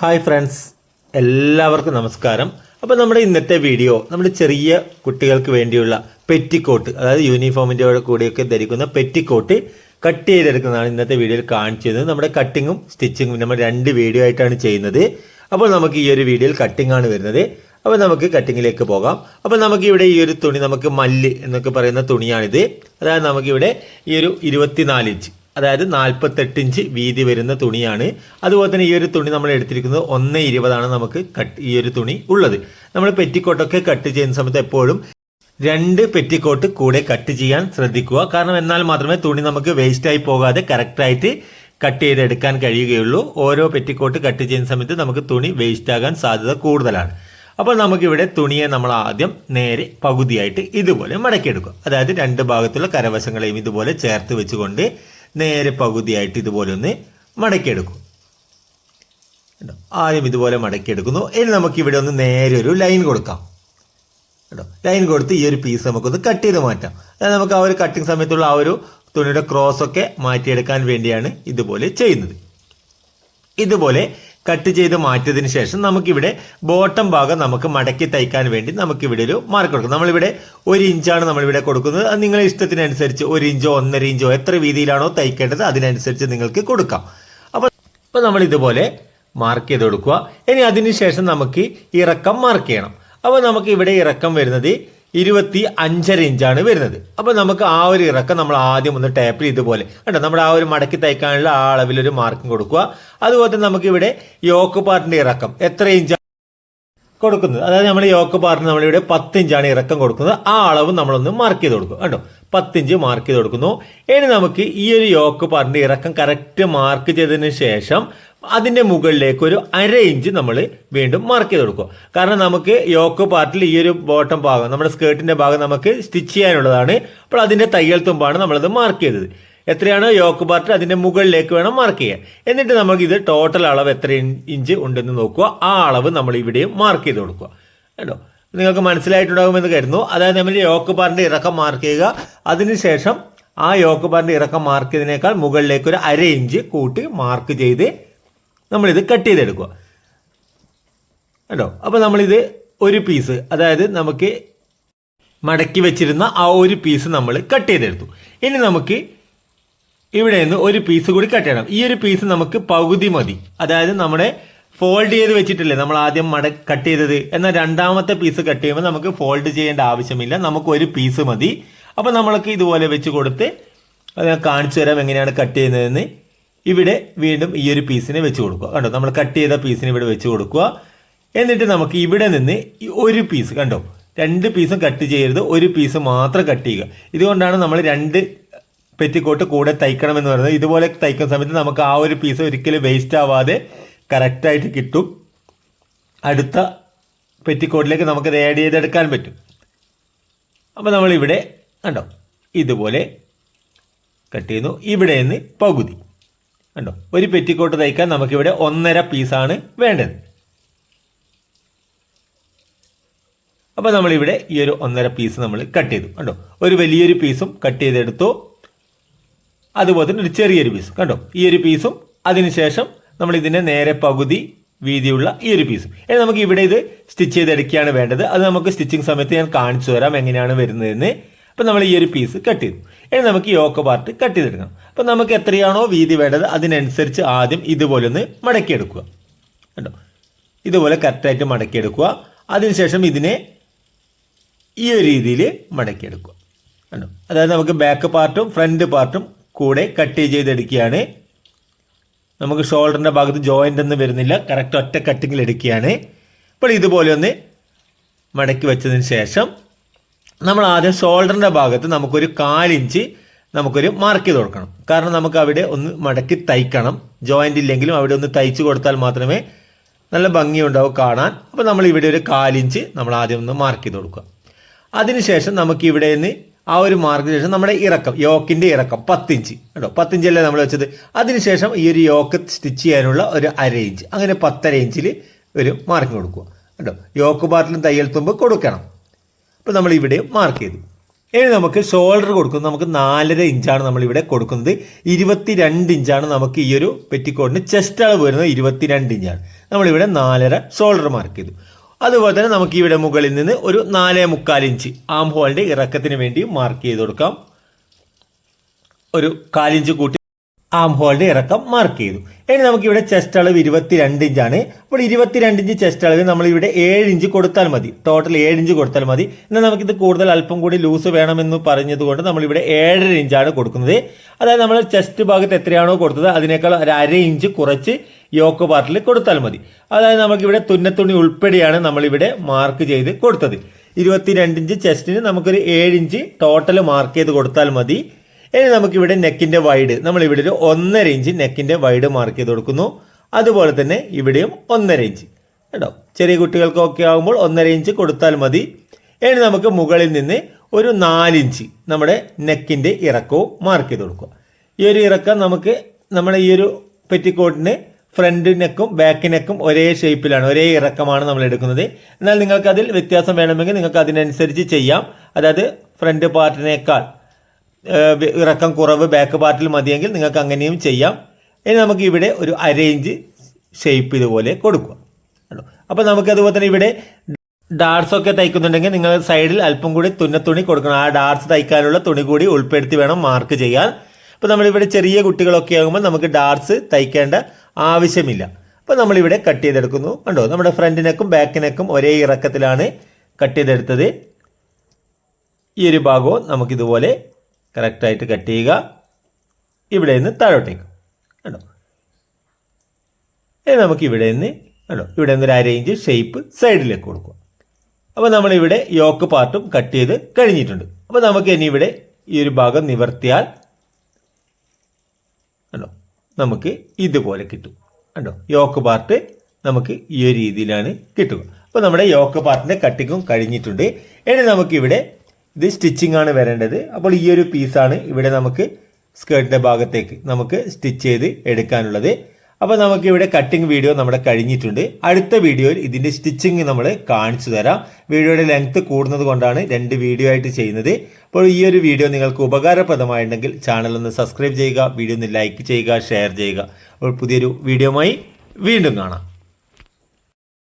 Hi friends. എല്ലാവർക്കും നമസ്കാരം. അപ്പോൾ നമ്മുടെ ഇന്നത്തെ വീഡിയോ നമ്മുടെ ചെറിയ കുട്ടികൾക്ക് വേണ്ടിയുള്ള പെറ്റിക്കോട്ട് അതായത് യൂണിഫോമിന്റെ കൂടെയൊക്കെ ധരിക്കുന്ന പെറ്റിക്കോട്ട് കട്ട് ചെയ്തെടുക്കുന്നതാണ് ഇന്നത്തെ വീഡിയോയിൽ കാണിച്ചത്. നമ്മുടെ കട്ടിങ്ങും സ്റ്റിച്ചിങ്ങും നമ്മൾ രണ്ട് വീഡിയോ ആയിട്ടാണ് ചെയ്യുന്നത്. അപ്പോൾ നമുക്ക് ഈ ഒരു വീഡിയോയിൽ കട്ടിംഗ് ആണ് വരുന്നത്. അപ്പോൾ നമുക്ക് കട്ടിങ്ങിലേക്ക് പോകാം. അപ്പോൾ നമുക്ക് ഇവിടെ ഈ ഒരു തുണി നമുക്ക് മല്ല് എന്നൊക്കെ പറയുന്ന തുണിയാണിത്. അതായത് നമുക്കിവിടെ ഈ ഒരു ഇരുപത്തിനാല് ഇഞ്ച് അതായത് നാൽപ്പത്തെട്ട് ഇഞ്ച് വീതി വരുന്ന തുണിയാണ്. അതുപോലെ തന്നെ ഈ ഒരു തുണി നമ്മൾ എടുത്തിരിക്കുന്നത് ഒന്ന് ഇരുപതാണ് നമുക്ക് കട്ട് ഈ ഒരു തുണി ഉള്ളത്. നമ്മൾ പെറ്റിക്കോട്ടൊക്കെ കട്ട് ചെയ്യുന്ന സമയത്ത് എപ്പോഴും രണ്ട് പെറ്റിക്കോട്ട് കൂടെ കട്ട് ചെയ്യാൻ ശ്രദ്ധിക്കുക. കാരണം എന്നാൽ മാത്രമേ തുണി നമുക്ക് വേസ്റ്റ് ആയി പോകാതെ കറക്റ്റായിട്ട് കട്ട് ചെയ്തെടുക്കാൻ കഴിയുകയുള്ളൂ. ഓരോ പെറ്റിക്കോട്ട് കട്ട് ചെയ്യുന്ന സമയത്ത് നമുക്ക് തുണി വേസ്റ്റ് ആകാൻ സാധ്യത കൂടുതലാണ്. അപ്പോൾ നമുക്കിവിടെ തുണിയെ നമ്മൾ ആദ്യം നേരെ പകുതിയായിട്ട് ഇതുപോലെ മടക്കിയെടുക്കും അതായത് രണ്ട് ഭാഗത്തുള്ള കരവശങ്ങളെയും ഇതുപോലെ ചേർത്ത് വെച്ചുകൊണ്ട് നേരെ പകുതിയായിട്ട് ഇതുപോലെ ഒന്ന് മടക്കിയെടുക്കും. കേട്ടോ ആദ്യം ഇതുപോലെ മടക്കിയെടുക്കുന്നു. ഇനി നമുക്ക് ഇവിടെ ഒന്ന് നേരെ ഒരു ലൈൻ കൊടുക്കാം. കേട്ടോ ലൈൻ കൊടുത്ത് ഈ ഒരു പീസ് നമുക്കൊന്ന് കട്ട് ചെയ്ത് മാറ്റാം. അതായത് നമുക്ക് ആ ഒരു കട്ടിങ് സമയത്തുള്ള ആ ഒരു തുണിയുടെ ക്രോസ് ഒക്കെ മാറ്റിയെടുക്കാൻ വേണ്ടിയാണ് ഇതുപോലെ ചെയ്യുന്നത്. ഇതുപോലെ കട്ട് ചെയ്ത് മാറ്റിയതിന് ശേഷം നമുക്കിവിടെ ബോട്ടം ഭാഗം നമുക്ക് മടക്കി തയ്ക്കാൻ വേണ്ടി നമുക്കിവിടെ ഒരു മാർക്ക് കൊടുക്കും. നമ്മളിവിടെ ഒരു ഇഞ്ചാണ് നമ്മളിവിടെ കൊടുക്കുന്നത്. അത് നിങ്ങളുടെ ഇഷ്ടത്തിനനുസരിച്ച് ഒരു ഇഞ്ചോ ഒന്നര ഇഞ്ചോ എത്ര വീതിയിലാണോ തയ്ക്കേണ്ടത് അതിനനുസരിച്ച് നിങ്ങൾക്ക് കൊടുക്കാം. അപ്പോൾ അപ്പോൾ നമ്മൾ ഇതുപോലെ മാർക്ക് ചെയ്ത് കൊടുക്കുക. ഇനി അതിനുശേഷം നമുക്ക് ഇറക്കം മാർക്ക് ചെയ്യണം. അപ്പോൾ നമുക്ക് ഇവിടെ ഇറക്കം വരുന്നത് ഇരുപത്തി അഞ്ചര ഇഞ്ചാണ് വരുന്നത്. അപ്പോൾ നമുക്ക് ആ ഒരു ഇറക്കം നമ്മൾ ആദ്യം ഒന്ന് ടാപ്പ് ഇതുപോലെ കണ്ടോ? നമ്മുടെ ആ ഒരു മടക്കി തയ്ക്കാനുള്ള ആ അളവിലൊരു മാർക്കും കൊടുക്കുക. അതുപോലെ തന്നെ നമുക്ക് ഇവിടെ യോക്ക് പാർട്ടിന്റെ ഇറക്കം എത്ര ഇഞ്ച് കൊടുക്കുന്നത്. അതായത് നമ്മൾ യോക്ക് പാർട്ടിന് നമ്മളിവിടെ പത്തിഞ്ചാണ് ഇറക്കം കൊടുക്കുന്നത്. ആ അളവ് നമ്മളൊന്ന് മാർക്ക് ചെയ്ത് കൊടുക്കും. കണ്ടോ? പത്തിഞ്ച് മാർക്ക് ചെയ്ത് കൊടുക്കുന്നു. ഇനി നമുക്ക് ഈ ഒരു യോക്ക് പാർട്ടിന്റെ ഇറക്കം കറക്റ്റ് മാർക്ക് ചെയ്തതിന് ശേഷം അതിന്റെ മുകളിലേക്ക് ഒരു അര ഇഞ്ച് നമ്മൾ വീണ്ടും മാർക്ക് ചെയ്ത് കൊടുക്കും. കാരണം നമുക്ക് യോക്ക് പാർട്ടിൽ ഈ ഒരു ബോട്ടം ഭാഗം നമ്മുടെ സ്കേർട്ടിന്റെ ഭാഗം നമുക്ക് സ്റ്റിച്ച് ചെയ്യാനുള്ളതാണ്. അപ്പോൾ അതിന്റെ തയ്യൽ തുമ്പാണ് നമ്മളത് മാർക്ക് ചെയ്തത്. എത്രയാണോ? യോക്ക് പാർട്ട് അതിന്റെ മുകളിലേക്ക് വേണം മാർക്ക് ചെയ്യാൻ. എന്നിട്ട് നമുക്ക് ഇത് ടോട്ടൽ അളവ് എത്ര ഇഞ്ച് ഉണ്ടെന്ന് നോക്കുക. ആ അളവ് നമ്മൾ ഇവിടെയും മാർക്ക് ചെയ്ത് കൊടുക്കുക. കേട്ടോ? നിങ്ങൾക്ക് മനസ്സിലായിട്ടുണ്ടാകുമെന്ന് കരുതുന്നു. അതായത് നമ്മൾ യോക്ക് പാറിന്റെ ഇറക്കം മാർക്ക് ചെയ്യുക. അതിനുശേഷം ആ യോക്ക് പാറിന്റെ ഇറക്കം മാർക്ക് ചെയ്തതിനേക്കാൾ മുകളിലേക്ക് ഒരു അര ഇഞ്ച് കൂട്ടി മാർക്ക് ചെയ്ത് നമ്മളിത് കട്ട് ചെയ്തെടുക്കുക. കേട്ടോ? അപ്പോൾ നമ്മളിത് ഒരു പീസ് അതായത് നമുക്ക് മടക്കി വെച്ചിരുന്ന ആ ഒരു പീസ് നമ്മൾ കട്ട് ചെയ്തെടുത്തു. ഇനി നമുക്ക് ഇവിടെ നിന്ന് ഒരു പീസ് കൂടി കട്ട് ചെയ്യണം. ഈ ഒരു പീസ് നമുക്ക് പകുതി മതി. അതായത് നമ്മുടെ ഫോൾഡ് ചെയ്ത് വെച്ചിട്ടില്ലേ നമ്മൾ ആദ്യം മട കട്ട് ചെയ്തത്. എന്നാൽ രണ്ടാമത്തെ പീസ് കട്ട് ചെയ്യുമ്പോൾ നമുക്ക് ഫോൾഡ് ചെയ്യേണ്ട ആവശ്യമില്ല. നമുക്ക് ഒരു പീസ് മതി. അപ്പോൾ നമ്മൾക്ക് ഇതുപോലെ വെച്ച് കൊടുത്ത് അത് ഞാൻ കാണിച്ചു തരാം എങ്ങനെയാണ് കട്ട് ചെയ്യുന്നതെന്ന്. ഇവിടെ വീണ്ടും ഈ ഒരു പീസിനെ വെച്ച് കൊടുക്കുക. കണ്ടോ? നമ്മൾ കട്ട് ചെയ്ത പീസിനെ ഇവിടെ വെച്ച് കൊടുക്കുക. എന്നിട്ട് നമുക്ക് ഇവിടെ നിന്ന് ഒരു പീസ് കണ്ടോ? രണ്ട് പീസും കട്ട് ചെയ്യരുത്. ഒരു പീസ് മാത്രം കട്ട് ചെയ്യുക. ഇതുകൊണ്ടാണ് നമ്മൾ രണ്ട് പെറ്റിക്കോട്ട് കൂടെ തയ്ക്കണം എന്ന് പറയുന്നത് ഇതുപോലെ തയ്ക്കുന്ന സമയത്ത് നമുക്ക് ആ ഒരു പീസ് ഒരിക്കലും വേസ്റ്റ് ആവാതെ കറക്റ്റായിട്ട് കിട്ടും. അടുത്ത പെറ്റിക്കോട്ടിലേക്ക് നമുക്ക് ഇത് ആഡ് ചെയ്തെടുക്കാൻ പറ്റും. അപ്പോൾ നമ്മളിവിടെ കണ്ടോ ഇതുപോലെ കട്ട് ചെയ്യുന്നു. ഇവിടെ നിന്ന് പകുതി. കണ്ടോ ഒരു പെറ്റിക്കോട്ട് തയ്ക്കാൻ നമുക്കിവിടെ ഒന്നര പീസാണ് വേണ്ടത്. അപ്പോൾ നമ്മളിവിടെ ഈ ഒരു ഒന്നര പീസ് നമ്മൾ കട്ട് ചെയ്തു. കണ്ടോ ഒരു വലിയൊരു പീസും കട്ട് ചെയ്തെടുത്തു. അതുപോലെ തന്നെ ഒരു ചെറിയൊരു പീസ് കണ്ടോ? ഈ ഒരു പീസും അതിനുശേഷം നമ്മൾ ഇതിന്റെ നേരെ പകുതി വീതിയുള്ള ഈ ഒരു പീസും ഇനി നമുക്ക് ഇവിടെ ഇത് സ്റ്റിച്ച് ചെയ്തെടുക്കുകയാണ് വേണ്ടത്. അത് നമുക്ക് സ്റ്റിച്ചിങ് സമയത്ത് ഞാൻ കാണിച്ചു തരാം എങ്ങനെയാണ് വരുന്നതെന്ന്. അപ്പം നമ്മൾ ഈ ഒരു പീസ് കട്ട് ചെയ്തു. ഇനി നമുക്ക് യോക്ക് പാർട്ട് കട്ട് ചെയ്തെടുക്കണം. അപ്പം നമുക്ക് എത്രയാണോ വീതി വേണ്ടത് അതിനനുസരിച്ച് ആദ്യം ഇതുപോലെ ഒന്ന് മടക്കിയെടുക്കുക. കണ്ടോ? ഇതുപോലെ കറക്റ്റായിട്ട് മടക്കിയെടുക്കുക. അതിനുശേഷം ഇതിനെ ഈ ഒരു രീതിയിൽ മടക്കിയെടുക്കുക. കണ്ടോ? അതായത് നമുക്ക് ബാക്ക് പാർട്ടും ഫ്രണ്ട് പാർട്ടും കൂടെ കട്ട് ചെയ്തെടുക്കുകയാണ്. നമുക്ക് ഷോൾഡറിന്റെ ഭാഗത്ത് ജോയിന്റ് ഒന്നും വരുന്നില്ല. കറക്റ്റ് ഒറ്റ കട്ടിങ്ങിൽ എടുക്കുകയാണ്. അപ്പോൾ ഇതുപോലെ ഒന്ന് മടക്കി വെച്ചതിന് ശേഷം നമ്മൾ ആദ്യം ഷോൾഡറിന്റെ ഭാഗത്ത് നമുക്കൊരു കാലിഞ്ച് നമുക്കൊരു മാർക്ക് ചെയ്ത് കൊടുക്കണം. കാരണം നമുക്ക് അവിടെ ഒന്ന് മടക്കി തയ്ക്കണം. ജോയിന്റ് ഇല്ലെങ്കിലും അവിടെ ഒന്ന് തയ്ച്ചു കൊടുത്താൽ മാത്രമേ നല്ല ഭംഗിയുണ്ടാവും കാണാൻ. അപ്പോൾ നമ്മൾ ഇവിടെ ഒരു കാലിഞ്ച് നമ്മൾ ആദ്യം ഒന്ന് മാർക്ക് ചെയ്ത് കൊടുക്കുക. അതിനുശേഷം നമുക്ക് ഇവിടെ നിന്ന് ആ ഒരു മാർക്കിന് ശേഷം നമ്മുടെ ഇറക്കം യോക്കിന്റെ ഇറക്കം പത്തിഞ്ച്. കേട്ടോ പത്തിഞ്ചല്ലേ നമ്മൾ വെച്ചത്? അതിനുശേഷം ഈ ഒരു യോക്ക് സ്റ്റിച്ച് ചെയ്യാനുള്ള ഒരു അര ഇഞ്ച് അങ്ങനെ പത്തര ഇഞ്ചിൽ ഒരു മാർക്ക് കൊടുക്കുക. കേട്ടോ യോക്ക് പാർട്ടിലും തയ്യൽ തുമ്പ് കൊടുക്കണം. അപ്പോൾ നമ്മൾ ഇവിടെ മാർക്ക് ചെയ്തു. ഇനി നമുക്ക് ഷോൾഡർ കൊടുക്കുന്നത് നമുക്ക് നാലര ഇഞ്ചാണ് നമ്മളിവിടെ കൊടുക്കുന്നത്. ഇരുപത്തി രണ്ട് ഇഞ്ചാണ് നമുക്ക് ഈ ഒരു പെറ്റിക്കോട്ടിന് ചെസ്റ്റ് അളവ് വരുന്നത് ഇരുപത്തി രണ്ട് ഇഞ്ചാണ് നമ്മളിവിടെ നാലര ഷോൾഡർ മാർക്ക് ചെയ്തു. അതുപോലെ തന്നെ നമുക്ക് ഇവിടെ മുകളിൽ നിന്ന് ഒരു നാലേ മുക്കാൽ ഇഞ്ച് ആം ഹോളിന്റെ ഇറക്കത്തിന് വേണ്ടി മാർക്ക് ചെയ്ത് കൊടുക്കാം. ഒരു കാലിഞ്ച് കൂട്ടി ആം ഹോളിന്റെ ഇറക്കം മാർക്ക് ചെയ്തു. ഇനി നമുക്ക് ഇവിടെ ചെസ്റ്റ് അളവ് ഇരുപത്തിരണ്ട് ഇഞ്ചാണ്. അപ്പോൾ ഇരുപത്തിരണ്ട് ഇഞ്ച് ചെസ്റ്റ് അളവ് നമ്മൾ ഇവിടെ ഏഴ് ഇഞ്ച് കൊടുത്താൽ മതി. ടോട്ടൽ ഏഴ് ഇഞ്ച് കൊടുത്താൽ മതി. എന്നാൽ നമുക്കിത് കൂടുതൽ അല്പം കൂടി ലൂസ് വേണമെന്ന് പറഞ്ഞതുകൊണ്ട് നമ്മൾ ഇവിടെ ഏഴര ഇഞ്ചാണ് കൊടുക്കുന്നത്. അതായത് നമ്മൾ ചെസ്റ്റ് ഭാഗത്ത് എത്രയാണോ കൊടുത്തത് അതിനേക്കാൾ ഒരു അര ഇഞ്ച് കുറച്ച് യോക്ക് പാർട്ടിൽ കൊടുത്താൽ മതി. അതായത് നമുക്കിവിടെ തുന്നത്തുണി ഉൾപ്പെടെയാണ് നമ്മളിവിടെ മാർക്ക് ചെയ്ത് കൊടുത്തത്. ഇരുപത്തിരണ്ട് ഇഞ്ച് ചെസ്റ്റിന് നമുക്കൊരു ഏഴ് ഇഞ്ച് ടോട്ടൽ മാർക്ക് ചെയ്ത് കൊടുത്താൽ മതി. ഇനി നമുക്കിവിടെ നെക്കിന്റെ വൈഡ് നമ്മൾ ഇവിടെ ഒരു ഒന്നര ഇഞ്ച് നെക്കിന്റെ വൈഡ് മാർക്ക് ചെയ്ത് കൊടുക്കുന്നു. അതുപോലെ തന്നെ ഇവിടെയും ഒന്നര ഇഞ്ച് കേട്ടോ? ചെറിയ കുട്ടികൾക്കൊക്കെ ആകുമ്പോൾ ഒന്നര ഇഞ്ച് കൊടുത്താൽ മതി. ഇനി നമുക്ക് മുകളിൽ നിന്ന് ഒരു നാലിഞ്ച് നമ്മുടെ നെക്കിന്റെ ഇറക്കവും മാർക്ക് ചെയ്ത് കൊടുക്കുക. ഈ ഒരു ഇറക്കം നമുക്ക് നമ്മുടെ ഈ ഒരു പെറ്റിക്കോട്ടിന് ഫ്രണ്ട് നെക്കും ബാക്ക് നെക്കും ഒരേ ഷേപ്പിലാണ് ഒരേ ഇറക്കമാണ് നമ്മൾ എടുക്കുന്നത്. എന്നാൽ നിങ്ങൾക്ക് അതിൽ വ്യത്യാസം വേണമെങ്കിൽ നിങ്ങൾക്ക് അതിനനുസരിച്ച് ചെയ്യാം. അതായത് ഫ്രണ്ട് പാർട്ടിനേക്കാൾ ഇറക്കം കുറവ് ബാക്ക് പാർട്ടിൽ മതിയെങ്കിൽ നിങ്ങൾക്ക് അങ്ങനെയും ചെയ്യാം. ഇനി നമുക്ക് ഇവിടെ ഒരു അരേഞ്ച് ഷേപ്പ് ഇതുപോലെ കൊടുക്കുക കേട്ടോ അപ്പോൾ നമുക്ക് അതുപോലെ തന്നെ ഇവിടെ ഡാർട്സ് ഒക്കെ തയ്ക്കുന്നുണ്ടെങ്കിൽ നിങ്ങൾ സൈഡിൽ അല്പം കൂടി തുന്ന തുന്നത്തുണി കൊടുക്കണം. ആ ഡാർട്സ് തയ്ക്കാനുള്ള തുണി കൂടി ഉൾപ്പെടുത്തി വേണം മാർക്ക് ചെയ്യാൻ. അപ്പോൾ നമ്മളിവിടെ ചെറിയ കുട്ടികളൊക്കെ ആകുമ്പോൾ നമുക്ക് ഡാർട്സ് തയ്ക്കേണ്ട ആവശ്യമില്ല. അപ്പോൾ നമ്മളിവിടെ കട്ട് ചെയ്തെടുക്കുന്നു. കണ്ടോ? നമ്മുടെ ഫ്രണ്ടിനക്കും ബാക്കിനക്കും ഒരേ ഇറക്കത്തിലാണ് കട്ട് ചെയ്തെടുത്തത്. ഈ ഒരു ഭാഗവും നമുക്കിതുപോലെ കറക്റ്റായിട്ട് കട്ട് ചെയ്യുക. ഇവിടെ നിന്ന് താഴോട്ടേക്ക്. കേട്ടോ ഇനി നമുക്ക് ഇവിടെ നിന്ന് കേട്ടോ ഇവിടെ നിന്ന് ഒരു അര ഇഞ്ച് ഷേപ്പ് സൈഡിലേക്ക് കൊടുക്കുക. അപ്പോൾ നമ്മളിവിടെ യോക്ക് പാർട്ടും കട്ട് ചെയ്ത് കഴിഞ്ഞിട്ടുണ്ട്. അപ്പോൾ നമുക്ക് ഇനി ഇവിടെ ഈ ഒരു ഭാഗം നിവർത്തിയാൽ കേട്ടോ നമുക്ക് ഇതുപോലെ കിട്ടും. കേട്ടോ യോക്ക് പാർട്ട് നമുക്ക് ഈ ഒരു രീതിയിലാണ് കിട്ടുക. അപ്പോൾ നമ്മുടെ യോക്ക് പാർട്ടിന്റെ കട്ടിങ്ങും കഴിഞ്ഞിട്ടുണ്ട്. ഇനി നമുക്കിവിടെ ഇത് സ്റ്റിച്ചിങ് ആണ് വരേണ്ടത്. അപ്പോൾ ഈ ഒരു പീസാണ് ഇവിടെ നമുക്ക് സ്കേർട്ടിന്റെ ഭാഗത്തേക്ക് നമുക്ക് സ്റ്റിച്ച് ചെയ്ത് എടുക്കാനുള്ളത്. അപ്പോൾ നമുക്ക് ഇവിടെ കട്ടിംഗ് വീഡിയോ നമ്മുടെ കഴിഞ്ഞിട്ടുണ്ട്. അടുത്ത വീഡിയോയിൽ ഇതിന്റെ സ്റ്റിച്ചിങ് നമ്മൾ കാണിച്ചു തരാം. വീഡിയോയുടെ ലെങ്ത് കൂടുന്നത് കൊണ്ടാണ് രണ്ട് വീഡിയോ ആയിട്ട് ചെയ്യുന്നത്. അപ്പോൾ ഈ ഒരു വീഡിയോ നിങ്ങൾക്ക് ഉപകാരപ്രദമായിട്ടുണ്ടെങ്കിൽ ചാനൽ ഒന്ന് സബ്സ്ക്രൈബ് ചെയ്യുക വീഡിയോ ഒന്ന് ലൈക്ക് ചെയ്യുക ഷെയർ ചെയ്യുക. അപ്പോൾ പുതിയൊരു വീഡിയോമായി വീണ്ടും കാണാം.